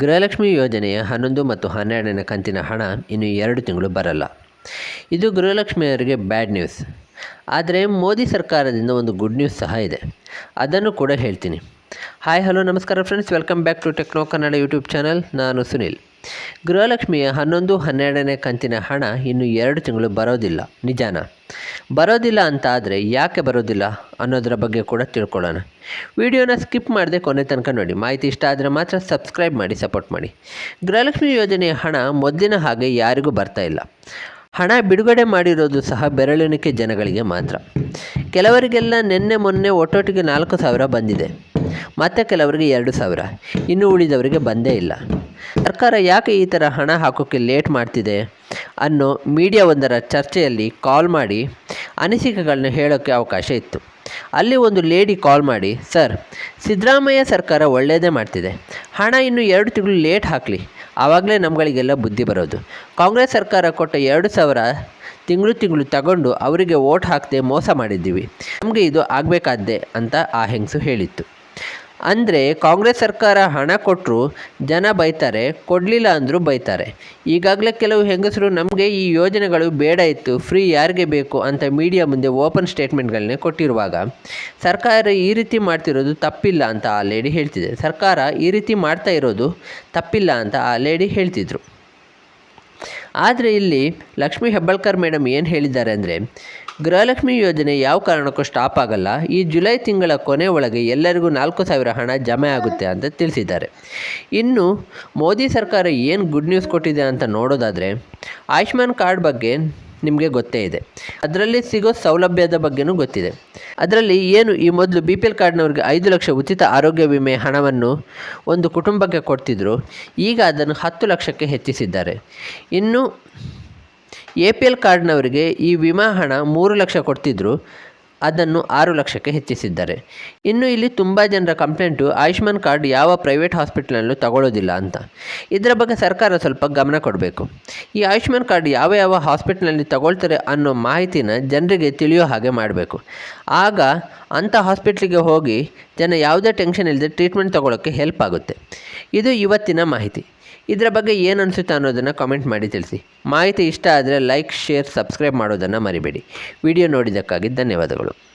ಗೃಹಲಕ್ಷ್ಮಿ ಯೋಜನೆಯ ಹನ್ನೊಂದು ಮತ್ತು ಹನ್ನೆರಡನೇ ಕಂತಿನ ಹಣ ಇನ್ನು ಎರಡು ತಿಂಗಳು ಬರಲ್ಲ. ಇದು ಗೃಹಲಕ್ಷ್ಮಿಯವರಿಗೆ ಬ್ಯಾಡ್ ನ್ಯೂಸ್ ಆದರೆ ಮೋದಿ ಸರ್ಕಾರದಿಂದ ಒಂದು ಗುಡ್ ನ್ಯೂಸ್ ಸಹ ಇದೆ. ಅದನ್ನು ಕೂಡ ಹೇಳ್ತೀನಿ. ಹಾಯ್ ಹಲೋ ನಮಸ್ಕಾರ friends welcome back to Techno Kannada YouTube channel ನಾನು ಸುನಿಲ್. ಗೃಹಲಕ್ಷ್ಮಿಯ ಹನ್ನೊಂದು, ಹನ್ನೆರಡನೇ ಕಂತಿನ ಹಣ ಇನ್ನು ಎರಡು ತಿಂಗಳು ಬರೋದಿಲ್ಲ. ನಿಜಾನ? ಬರೋದಿಲ್ಲ ಅಂತ ಆದರೆ ಯಾಕೆ ಬರೋದಿಲ್ಲ ಅನ್ನೋದರ ಬಗ್ಗೆ ಕೂಡ ತಿಳ್ಕೊಳ್ಳೋಣ. ವಿಡಿಯೋನ ಸ್ಕಿಪ್ ಮಾಡದೆ ಕೊನೆ ತನಕ ನೋಡಿ. ಮಾಹಿತಿ ಇಷ್ಟ ಆದರೆ ಮಾತ್ರ ಸಬ್ಸ್ಕ್ರೈಬ್ ಮಾಡಿ, ಸಪೋರ್ಟ್ ಮಾಡಿ. ಗೃಹಲಕ್ಷ್ಮಿ ಯೋಜನೆಯ ಹಣ ಮೊದಲಿನ ಹಾಗೆ ಯಾರಿಗೂ ಬರ್ತಾ ಇಲ್ಲ. ಹಣ ಬಿಡುಗಡೆ ಮಾಡಿರೋದು ಸಹ ಬೆರಳೆಣಿಕೆ ಜನಗಳಿಗೆ ಮಾತ್ರ. ಕೆಲವರಿಗೆಲ್ಲ ನಿನ್ನೆ, ಮೊನ್ನೆ ಒಟ್ಟೊಟ್ಟಿಗೆ ನಾಲ್ಕು ಸಾವಿರ ಬಂದಿದೆ. ಮತ್ತು ಕೆಲವರಿಗೆ ಎರಡು ಸಾವಿರ. ಇನ್ನು ಉಳಿದವರಿಗೆ ಬಂದೇ ಇಲ್ಲ. ಸರ್ಕಾರ ಯಾಕೆ ಈ ಥರ ಹಣ ಹಾಕೋಕ್ಕೆ ಲೇಟ್ ಮಾಡ್ತಿದೆ ಅನ್ನೋ ಮೀಡಿಯಾ ಒಂದರ ಚರ್ಚೆಯಲ್ಲಿ ಕಾಲ್ ಮಾಡಿ ಅನಿಸಿಕೆಗಳನ್ನ ಹೇಳೋಕ್ಕೆ ಅವಕಾಶ ಇತ್ತು. ಅಲ್ಲಿ ಒಂದು ಲೇಡಿ ಕಾಲ್ ಮಾಡಿ, ಸರ್, ಸಿದ್ದರಾಮಯ್ಯ ಸರ್ಕಾರ ಒಳ್ಳೆಯದೇ ಮಾಡ್ತಿದೆ. ಹಣ ಇನ್ನು ಎರಡು ತಿಂಗಳು ಲೇಟ್ ಹಾಕಲಿ. ಆವಾಗಲೇ ನಮ್ಮಗಳಿಗೆಲ್ಲ ಬುದ್ಧಿ ಬರೋದು. ಕಾಂಗ್ರೆಸ್ ಸರ್ಕಾರ ಕೊಟ್ಟ ಎರಡು ಸಾವಿರ ತಿಂಗಳು ತಿಂಗಳು ತಗೊಂಡು ಅವರಿಗೆ ಓಟ್ ಹಾಕದೆ ಮೋಸ ಮಾಡಿದ್ದೀವಿ. ನಮಗೆ ಇದು ಆಗಬೇಕಾದ್ದೆ ಅಂತ ಆ ಹೆಂಗಸು ಹೇಳಿತ್ತು. ಅಂದರೆ ಕಾಂಗ್ರೆಸ್ ಸರ್ಕಾರ ಹಣ ಕೊಟ್ಟರು ಜನ ಬೈತಾರೆ, ಕೊಡಲಿಲ್ಲ ಅಂದರೂ ಬೈತಾರೆ. ಈಗಾಗಲೇ ಕೆಲವು ಹೆಂಗಸರು ನಮಗೆ ಈ ಯೋಜನೆಗಳು ಬೇಡ ಇತ್ತು, ಫ್ರೀ ಯಾರಿಗೆ ಬೇಕು ಅಂತ ಮೀಡಿಯಾ ಮುಂದೆ ಓಪನ್ ಸ್ಟೇಟ್ಮೆಂಟ್ಗಳನ್ನೇ ಕೊಟ್ಟಿರುವಾಗ, ಸರ್ಕಾರ ಈ ರೀತಿ ಮಾಡ್ತಿರೋದು ತಪ್ಪಿಲ್ಲ ಅಂತ ಆ ಲೇಡಿ ಹೇಳ್ತಿದೆ ಸರ್ಕಾರ ಈ ರೀತಿ ಮಾಡ್ತಾ ಇರೋದು ತಪ್ಪಿಲ್ಲ ಅಂತ ಆ ಲೇಡಿ ಹೇಳ್ತಿದ್ರು. ಆದರೆ ಇಲ್ಲಿ ಲಕ್ಷ್ಮೀ ಹೆಬ್ಬಾಳ್ಕರ್ ಮೇಡಮ್ ಏನು ಹೇಳಿದ್ದಾರೆ ಅಂದರೆ, ಗೃಹಲಕ್ಷ್ಮಿ ಯೋಜನೆ ಯಾವ ಕಾರಣಕ್ಕೂ ಸ್ಟಾಪ್ ಆಗಲ್ಲ. ಈ ಜುಲೈ ತಿಂಗಳ ಕೊನೆ ಒಳಗೆ ಎಲ್ಲರಿಗೂ ನಾಲ್ಕು ಸಾವಿರ ಹಣ ಜಮೆ ಆಗುತ್ತೆ ಅಂತ ತಿಳಿಸಿದ್ದಾರೆ. ಇನ್ನು ಮೋದಿ ಸರ್ಕಾರ ಏನು ಗುಡ್ ನ್ಯೂಸ್ ಕೊಟ್ಟಿದೆ ಅಂತ ನೋಡೋದಾದರೆ, ಆಯುಷ್ಮಾನ್ ಕಾರ್ಡ್ ಬಗ್ಗೆ ನಿಮಗೆ ಗೊತ್ತೇ ಇದೆ. ಅದರಲ್ಲಿ ಸಿಗೋ ಸೌಲಭ್ಯದ ಬಗ್ಗೆನೂ ಗೊತ್ತಿದೆ. ಅದರಲ್ಲಿ ಏನು ಈ ಮೊದಲು ಬಿ ಪಿ ಎಲ್ ಕಾರ್ಡ್ನವ್ರಿಗೆ ಐದು ಲಕ್ಷ ಉಚಿತ ಆರೋಗ್ಯ ವಿಮೆ ಹಣವನ್ನು ಒಂದು ಕುಟುಂಬಕ್ಕೆ ಕೊಡ್ತಿದ್ರು. ಈಗ ಅದನ್ನು ಹತ್ತು ಲಕ್ಷಕ್ಕೆ ಹೆಚ್ಚಿಸಿದ್ದಾರೆ. ಇನ್ನು ಎ ಪಿ ಎಲ್ ಕಾರ್ಡ್ನವರಿಗೆ ಈ ವಿಮಾ ಹಣ ಮೂರು ಲಕ್ಷ ಕೊಡ್ತಿದ್ರು. ಅದನ್ನು ಆರು ಲಕ್ಷಕ್ಕೆ ಹೆಚ್ಚಿಸಿದ್ದಾರೆ. ಇನ್ನು ಇಲ್ಲಿ ತುಂಬ ಜನರ ಕಂಪ್ಲೇಂಟು, ಆಯುಷ್ಮಾನ್ ಕಾರ್ಡ್ ಯಾವ ಪ್ರೈವೇಟ್ ಹಾಸ್ಪಿಟ್ಲಲ್ಲೂ ತಗೊಳ್ಳೋದಿಲ್ಲ ಅಂತ. ಇದರ ಬಗ್ಗೆ ಸರ್ಕಾರ ಸ್ವಲ್ಪ ಗಮನ ಕೊಡಬೇಕು. ಈ ಆಯುಷ್ಮಾನ್ ಕಾರ್ಡ್ ಯಾವ ಯಾವ ಹಾಸ್ಪಿಟ್ಲಲ್ಲಿ ತಗೊಳ್ತಾರೆ ಅನ್ನೋ ಮಾಹಿತಿನ ಜನರಿಗೆ ತಿಳಿಯೋ ಹಾಗೆ ಮಾಡಬೇಕು. ಆಗ ಅಂಥ ಹಾಸ್ಪಿಟ್ಲಿಗೆ ಹೋಗಿ ಜನ ಯಾವುದೇ ಟೆನ್ಷನ್ ಇಲ್ಲದೆ ಟ್ರೀಟ್ಮೆಂಟ್ ತಗೊಳ್ಳೋಕ್ಕೆ ಹೆಲ್ಪ್ ಆಗುತ್ತೆ. ಇದು ಇವತ್ತಿನ ಮಾಹಿತಿ. ಇದರ ಬಗ್ಗೆ ಏನು ಅನಿಸುತ್ತೆ ಅನ್ನೋದನ್ನು ಕಾಮೆಂಟ್ ಮಾಡಿ ತಿಳಿಸಿ. ಮಾಹಿತಿ ಇಷ್ಟ ಆದರೆ ಲೈಕ್ ಶೇರ್ ಸಬ್ಸ್ಕ್ರೈಬ್ ಮಾಡೋದನ್ನು ಮರಿಬೇಡಿ. ವಿಡಿಯೋ ನೋಡಿದ್ದಕ್ಕಾಗಿ ಧನ್ಯವಾದಗಳು.